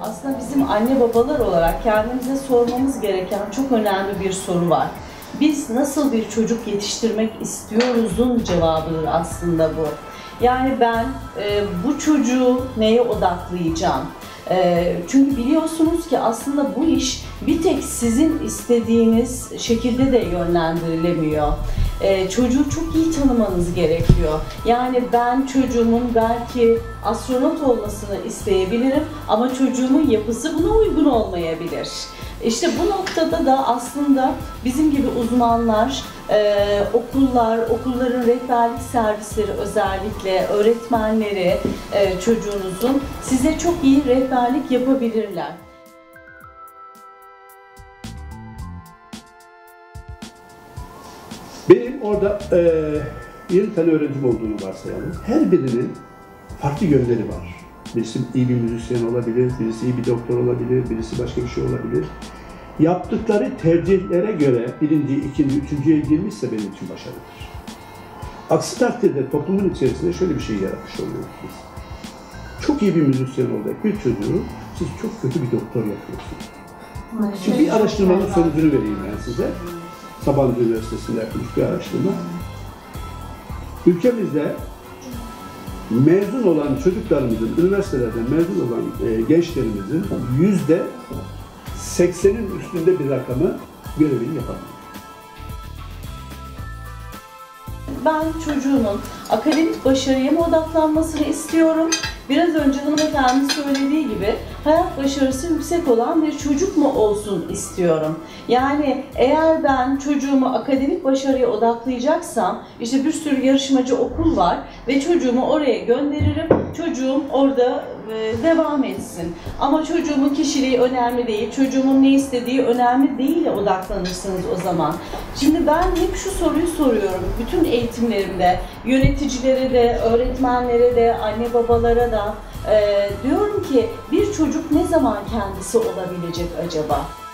Aslında bizim anne babalar olarak kendimize sormamız gereken çok önemli bir soru var. Biz nasıl bir çocuk yetiştirmek istiyoruzun cevabıdır aslında bu. Yani ben e, bu çocuğu neye odaklayacağım? E, çünkü biliyorsunuz ki aslında bu iş bir tek sizin istediğiniz şekilde de yönlendirilemiyor. E, çocuğu çok iyi tanımanız gerekiyor. Yani ben çocuğumun belki astronot olmasını isteyebilirim ama çocuğumun yapısı buna uygun olmayabilir. İşte bu noktada da aslında bizim gibi uzmanlar, e, okullar, okulların rehberlik servisleri özellikle öğretmenleri e, çocuğunuzun size çok iyi rehberlik yapabilirler. Benim orada eee 20 tane öğrencim olduğunu varsayalım. Her birinin farklı yönleri var. Birisi iyi bir müzisyen olabilir, birisi iyi bir doktor olabilir, birisi başka bir şey olabilir. Yaptıkları tercihlere göre birinci, ikinci, üçüncüye girmişse benim için başarıdır. Aksi takdirde toplumun içerisinde şöyle bir şey yaratmış oluyoruz biz. Çok iyi bir müzisyen olacak bir çocuğu siz çok kötü bir doktor yapıyorsunuz. Şimdi bir araştırmanın sonucunu vereyim ben size. Sabancı Üniversitesi'nde yapılmış bir araştırma. Ülkemizde mezun olan çocuklarımızın, üniversitelerden mezun olan e, gençlerimizin yüzde 80'in üstünde bir rakamı görevini yapamıyor. Ben çocuğumun akademik başarıya mı odaklanmasını istiyorum? Biraz önce hanımefendi söylediği gibi hayat başarısı yüksek olan bir çocuk mu olsun istiyorum? Yani eğer ben çocuğumu akademik başarıya odaklayacaksam işte bir sürü yarışmacı okul var ve çocuğumu oraya gönderirim. Çocuğum orada e, devam etsin. Ama çocuğumun kişiliği önemli değil, çocuğumun ne istediği önemli değil odaklanırsınız o zaman. Şimdi ben hep şu soruyu soruyorum bütün eğitimlerimde, yöneticilere de, öğretmenlere de, anne babalara da. E, diyorum ki bir çocuk ne zaman kendisi olabilecek acaba?